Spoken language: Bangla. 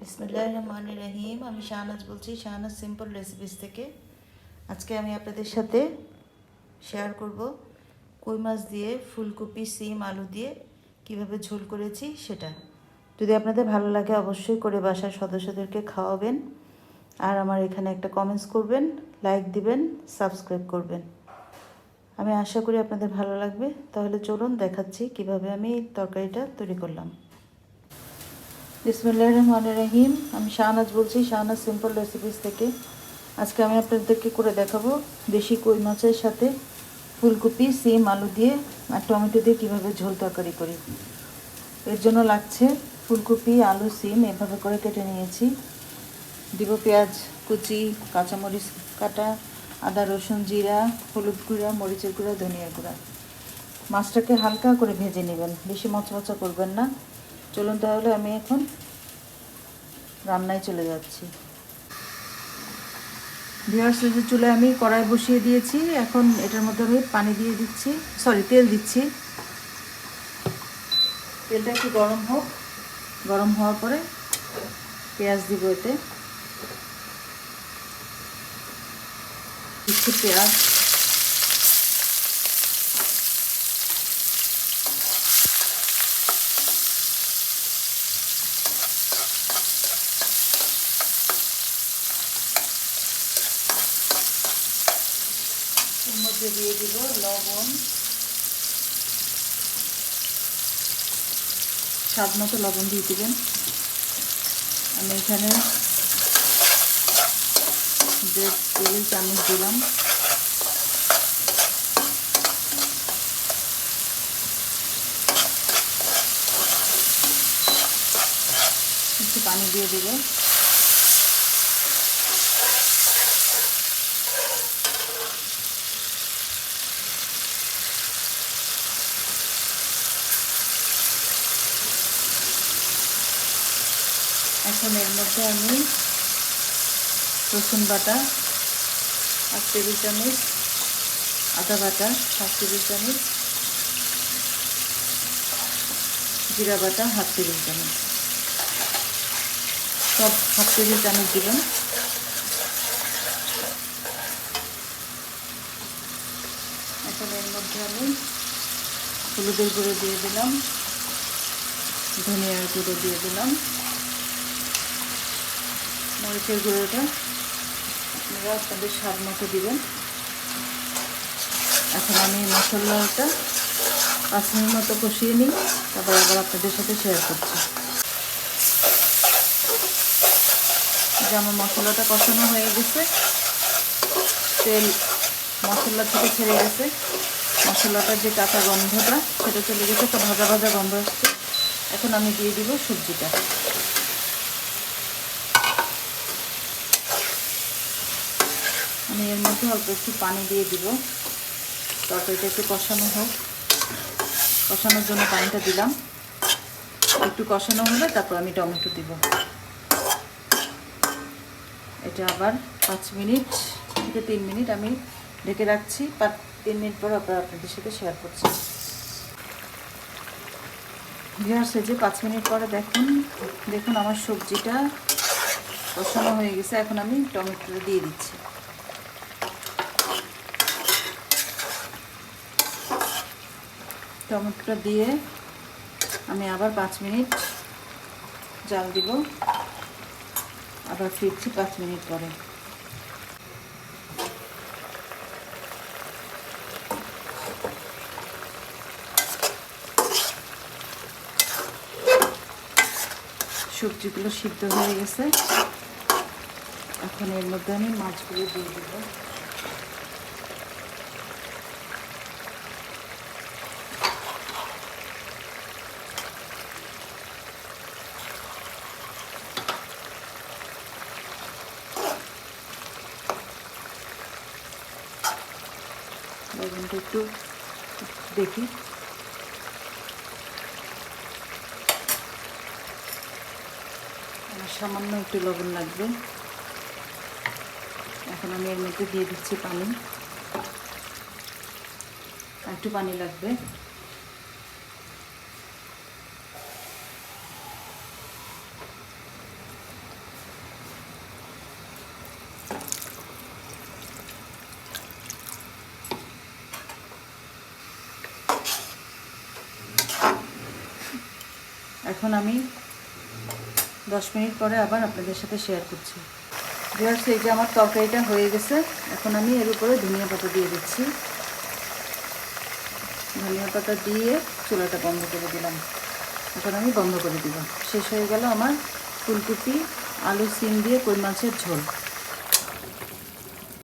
বিসমুল্লাহ রহমান রহিম আমি শাহনাজ বলছি, শাহনাজ সিম্পল রেসিপিস থেকে। আজকে আমি আপনাদের সাথে শেয়ার করব কই মাছ দিয়ে, ফুলকপি, সিম, আলু দিয়ে কীভাবে ঝোল করেছি সেটা। যদি আপনাদের ভালো লাগে অবশ্যই করে বাসার সদস্যদেরকে খাওয়াবেন। আর আমার এখানে একটা কমেন্টস করবেন লাইক দিবেন সাবস্ক্রাইব করবেন। আমি আশা করি আপনাদের ভালো লাগবে। তাহলে চলুন দেখাচ্ছি কীভাবে আমি তরকারিটা তৈরি করলাম। বিসমুল্লাহ রহমান রহিম আমি শাহনাজ বলছি, শাহনাজ সিম্পল রেসিপিস থেকে। আজকে আমি আপনাদেরকে করে দেখাবো দেশি কই মাছের সাথে ফুলকপি, সিম, আলু দিয়ে আর টমেটো দিয়ে কীভাবে ঝোল তরকারি করি। এর জন্য লাগছে ফুলকপি, আলু, সিম, এভাবে করে কেটে নিয়েছি। দিব পেঁয়াজ, কুচি, কাঁচামরিচ কাটা, আদা, রসুন, জিরা, হলুদ গুঁড়া, মরিচের গুঁড়া ধনিয়া গুঁড়া। মাছটাকে হালকা করে ভেজে নেবেন, বেশি মচমচা করবেন না। চলুন তাহলে আমি এখন রান্নায় চলে যাচ্ছি। ভিওয়ার্স যে চুলে আমি কড়াই বসিয়ে দিয়েছি। এখন এটার মধ্যে আমি পানি দিয়ে দিচ্ছি। সরি, তেল দিচ্ছি। তেলটা একটু গরম হোক। গরম হওয়ার পরে পেঁয়াজ দিব এতে। দিচ্ছি পেঁয়াজ এর মধ্যে দিয়ে দিব লবণ। স্বাদ মতো লবণ দিয়ে দিবেন। আমি এখানে দেড় টেবিল চামচ দিলাম। একটু পানি দিয়ে দেবো। এখন এর মধ্যে আমি রসুন বাটা, এক টেবিল চামচ, আদা বাটা, হাফ টেবিল চামচ, জিরা বাটা, হাফ টেবিল চামচ। সব হাফ টেবিল চামচ দিবেন এখন এর মধ্যে আমি হলুদের গুঁড়ো দিয়ে দিলাম। ধনিয়ার গুঁড়ো দিয়ে দিলাম। মরিচের গুঁড়োটা আপনারা আপনাদের স্বাদ মতো দেবেন। এখন আমি মশলাটা পাঁচ মিনিট মতো কষিয়ে নিই, তারপর আবার আপনাদের সাথে শেয়ার করছি। যে আমার মশলাটা কষানো হয়ে গেছে, তেল মশলা থেকে ছেড়ে গেছে। মশলাটার যে কাঁচা গন্ধটা, সেটা চলে গেছে, তো ভাজা ভাজা গন্ধ আসছে। এখন আমি দিয়ে দিব সবজিটা। আমি এর মধ্যে অল্প একটু পানি দিয়ে দিব। তরকারিটা একটু কষানো হোক। কষানোর জন্য পানিটা দিলাম। একটু কষানো হলে তারপর আমি টমেটো দিব। এটা আবার পাঁচ মিনিট থেকে তিন মিনিট আমি ঢেকে রাখছি। পাঁচ, তিন মিনিট পর আবার আপনাদের সাথে শেয়ার করছি। ভিওয়ার্স যে পাঁচ মিনিট পরে দেখুন দেখুন আমার সবজিটা কষানো হয়ে গেছে। এখন আমি টমেটোটা দিয়ে দিচ্ছি। টমেটোটা দিয়ে আমি আবার পাঁচ মিনিট জাল দিব। আবার ফিরছি পাঁচ মিনিট পরে। সবজিগুলো সিদ্ধ হয়ে গেছে। এখন এর মধ্যে আমি মাছগুলো দিয়ে দেবো। লবণটা একটু দেখি। আমার সামান্য একটু লবণ লাগবে। এখন আমি এর মধ্যে দিয়ে দিচ্ছি পানি। একটু পানি লাগবে। এখন আমি দশ মিনিট পরে আবার আপনাদের সাথে শেয়ার করছি। ভিউয়ার্স এই যে আমার তরকারিটা হয়ে গেছে, এখন আমি এর উপরে ধনিয়া পাতা দিয়ে দিচ্ছি। ধনিয়া পাতা দিয়ে চুলাটা বন্ধ করে দিলাম। এখন আমি বন্ধ করে দিলাম। শেষ হয়ে গেল আমার ফুলকপি, আলু, সিম দিয়ে কই মাছের ঝোল।